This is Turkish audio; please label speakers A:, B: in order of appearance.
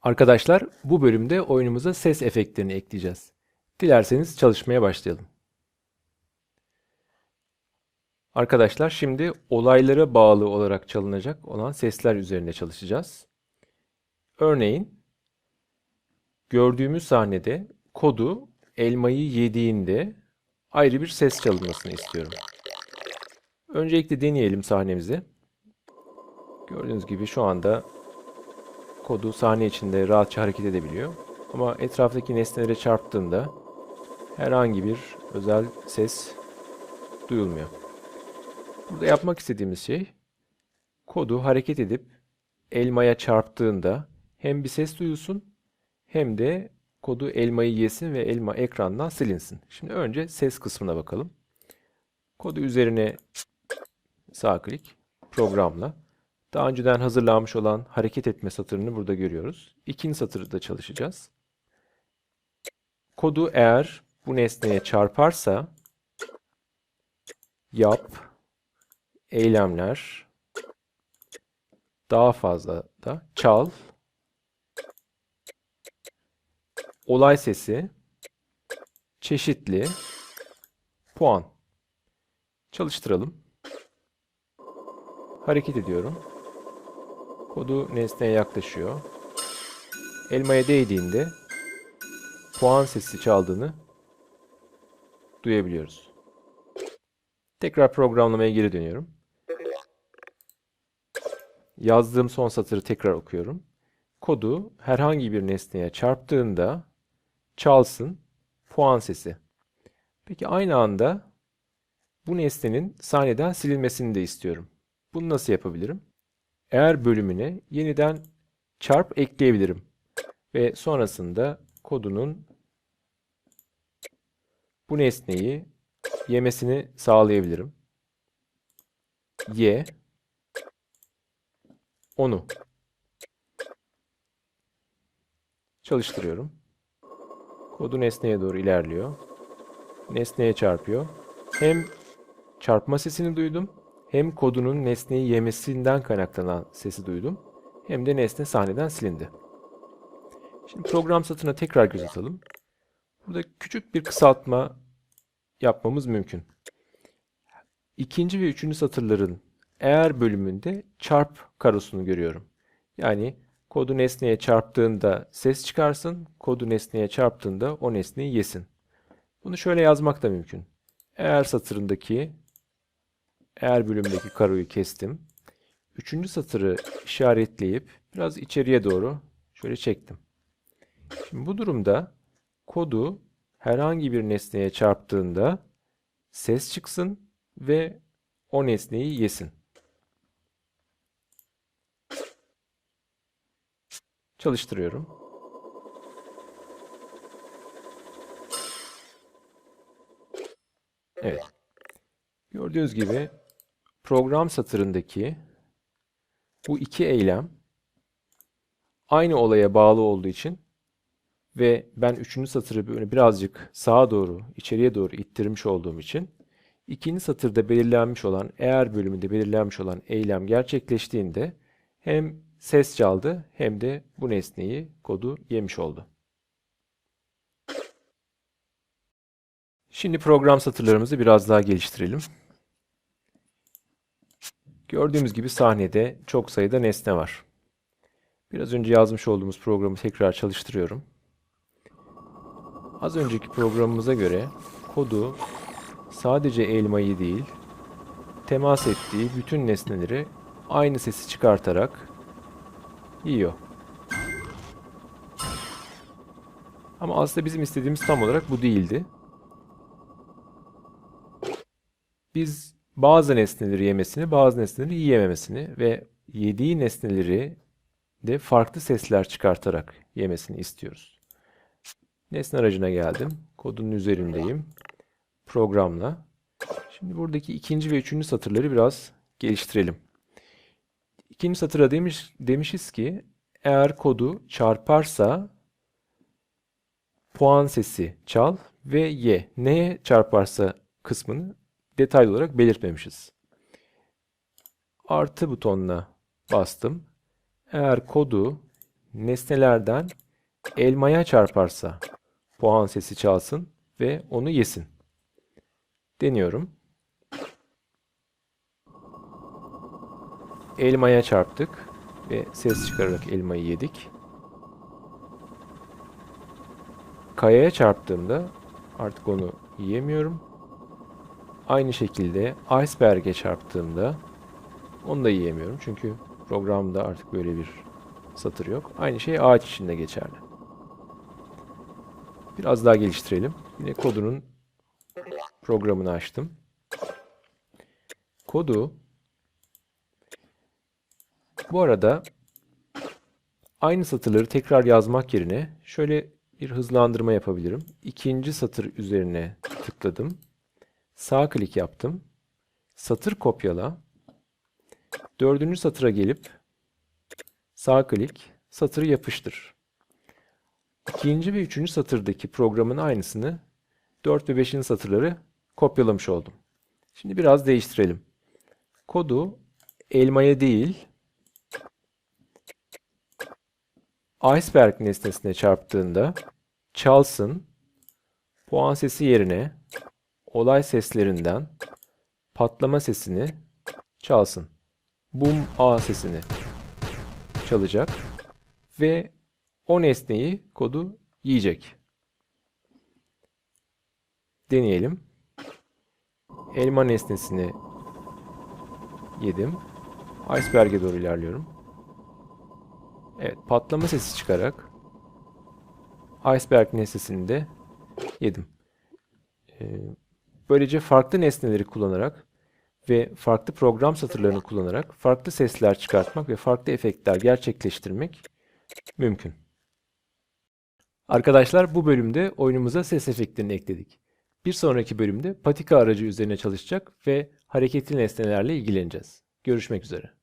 A: Arkadaşlar bu bölümde oyunumuza ses efektlerini ekleyeceğiz. Dilerseniz çalışmaya başlayalım. Arkadaşlar şimdi olaylara bağlı olarak çalınacak olan sesler üzerine çalışacağız. Örneğin gördüğümüz sahnede kodu elmayı yediğinde ayrı bir ses çalınmasını istiyorum. Öncelikle deneyelim sahnemizi. Gördüğünüz gibi şu anda kodu sahne içinde rahatça hareket edebiliyor. Ama etraftaki nesnelere çarptığında herhangi bir özel ses duyulmuyor. Burada yapmak istediğimiz şey kodu hareket edip elmaya çarptığında hem bir ses duyulsun hem de kodu elmayı yesin ve elma ekrandan silinsin. Şimdi önce ses kısmına bakalım. Kodu üzerine sağ klik programla daha önceden hazırlanmış olan hareket etme satırını burada görüyoruz. İkinci satırda çalışacağız. Kodu eğer bu nesneye çarparsa yap, eylemler, daha fazla da çal, olay sesi, çeşitli, puan. Çalıştıralım. Hareket ediyorum. Kodu nesneye yaklaşıyor. Elmaya değdiğinde puan sesi çaldığını duyabiliyoruz. Tekrar programlamaya geri dönüyorum. Yazdığım son satırı tekrar okuyorum. Kodu herhangi bir nesneye çarptığında çalsın puan sesi. Peki aynı anda bu nesnenin sahneden silinmesini de istiyorum. Bunu nasıl yapabilirim? Eğer bölümüne yeniden çarp ekleyebilirim. Ve sonrasında kodunun bu nesneyi yemesini sağlayabilirim. Ye onu çalıştırıyorum. Kodu nesneye doğru ilerliyor. Nesneye çarpıyor. Hem çarpma sesini duydum hem kodunun nesneyi yemesinden kaynaklanan sesi duydum hem de nesne sahneden silindi. Şimdi program satırına tekrar göz atalım. Burada küçük bir kısaltma yapmamız mümkün. İkinci ve üçüncü satırların eğer bölümünde çarp karosunu görüyorum. Yani kodu nesneye çarptığında ses çıkarsın, kodu nesneye çarptığında o nesneyi yesin. Bunu şöyle yazmak da mümkün. Eğer satırındaki eğer bölümdeki karoyu kestim. Üçüncü satırı işaretleyip biraz içeriye doğru şöyle çektim. Şimdi bu durumda kodu herhangi bir nesneye çarptığında ses çıksın ve o nesneyi yesin. Çalıştırıyorum. Evet. Gördüğünüz gibi program satırındaki bu iki eylem aynı olaya bağlı olduğu için ve ben üçüncü satırı birazcık sağa doğru, içeriye doğru ittirmiş olduğum için ikinci satırda belirlenmiş olan, eğer bölümünde belirlenmiş olan eylem gerçekleştiğinde hem ses çaldı hem de bu nesneyi, kodu yemiş oldu. Şimdi program satırlarımızı biraz daha geliştirelim. Gördüğümüz gibi sahnede çok sayıda nesne var. Biraz önce yazmış olduğumuz programı tekrar çalıştırıyorum. Az önceki programımıza göre kodu sadece elmayı değil, temas ettiği bütün nesneleri aynı sesi çıkartarak yiyor. Ama aslında bizim istediğimiz tam olarak bu değildi. Biz bazı nesneleri yemesini, bazı nesneleri yiyememesini ve yediği nesneleri de farklı sesler çıkartarak yemesini istiyoruz. Nesne aracına geldim. Kodun üzerindeyim. Programla. Şimdi buradaki ikinci ve üçüncü satırları biraz geliştirelim. İkinci satıra demiş, demişiz ki eğer kodu çarparsa puan sesi çal ve ye. Neye çarparsa kısmını detaylı olarak belirtmemişiz. Artı butonuna bastım. Eğer kodu nesnelerden elmaya çarparsa puan sesi çalsın ve onu yesin. Deniyorum. Elmaya çarptık ve ses çıkararak elmayı yedik. Kayaya çarptığımda artık onu yiyemiyorum. Aynı şekilde iceberg'e çarptığımda onu da yiyemiyorum. Çünkü programda artık böyle bir satır yok. Aynı şey ağaç içinde geçerli. Biraz daha geliştirelim. Yine kodunun programını açtım. Kodu bu arada aynı satırları tekrar yazmak yerine şöyle bir hızlandırma yapabilirim. İkinci satır üzerine tıkladım. Sağ klik yaptım. Satır kopyala. Dördüncü satıra gelip sağ klik, satırı yapıştır. İkinci ve üçüncü satırdaki programın aynısını 4 ve 5. satırları kopyalamış oldum. Şimdi biraz değiştirelim. Kodu elmaya değil, iceberg nesnesine çarptığında çalsın, puan sesi yerine olay seslerinden patlama sesini çalsın. Bum A sesini çalacak ve o nesneyi kodu yiyecek. Deneyelim. Elma nesnesini yedim. Iceberg'e doğru ilerliyorum. Evet, patlama sesi çıkarak iceberg nesnesini de yedim. Ee, böylece farklı nesneleri kullanarak ve farklı program satırlarını kullanarak farklı sesler çıkartmak ve farklı efektler gerçekleştirmek mümkün. Arkadaşlar bu bölümde oyunumuza ses efektlerini ekledik. Bir sonraki bölümde patika aracı üzerine çalışacak ve hareketli nesnelerle ilgileneceğiz. Görüşmek üzere.